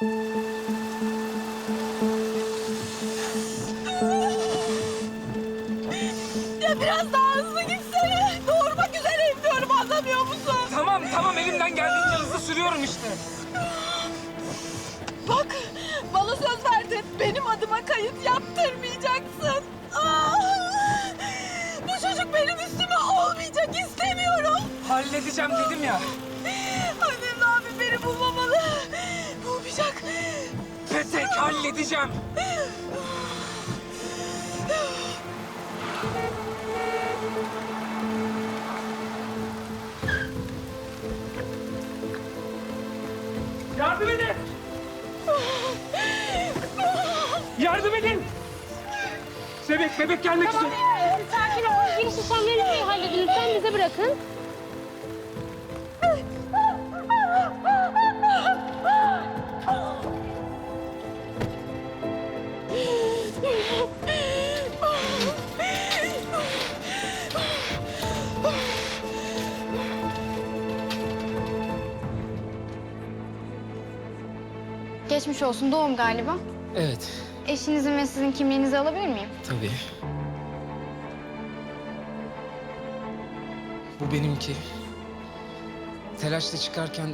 Ya biraz daha hızlı gitsene. Doğurmak üzereyim diyorum anlamıyor musun? Tamam tamam elimden geldiğince hızlı sürüyorum işte. Bak bana söz verdin. Benim adıma kayıt yaptırmayacaksın. Aa! Bu çocuk benim üstüme olmayacak istemiyorum. Halledeceğim dedim ya. Halledeceğim. Yardım edin! Yardım edin! Bebek, bebek gelmek üzere. Sakin olun. Giriş işlemlerini halledin. Lütfen bize bırakın. Geçmiş olsun doğum galiba. Evet, Eşinizin ve sizin kimliğinizi alabilir miyim? tabii. Bu benimki. Telaşla çıkarken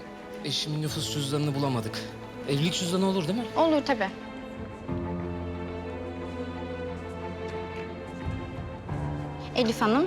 eşimin nüfus cüzdanını bulamadık. Evlilik cüzdanı olur değil mi? Olur tabii. Elif Hanım.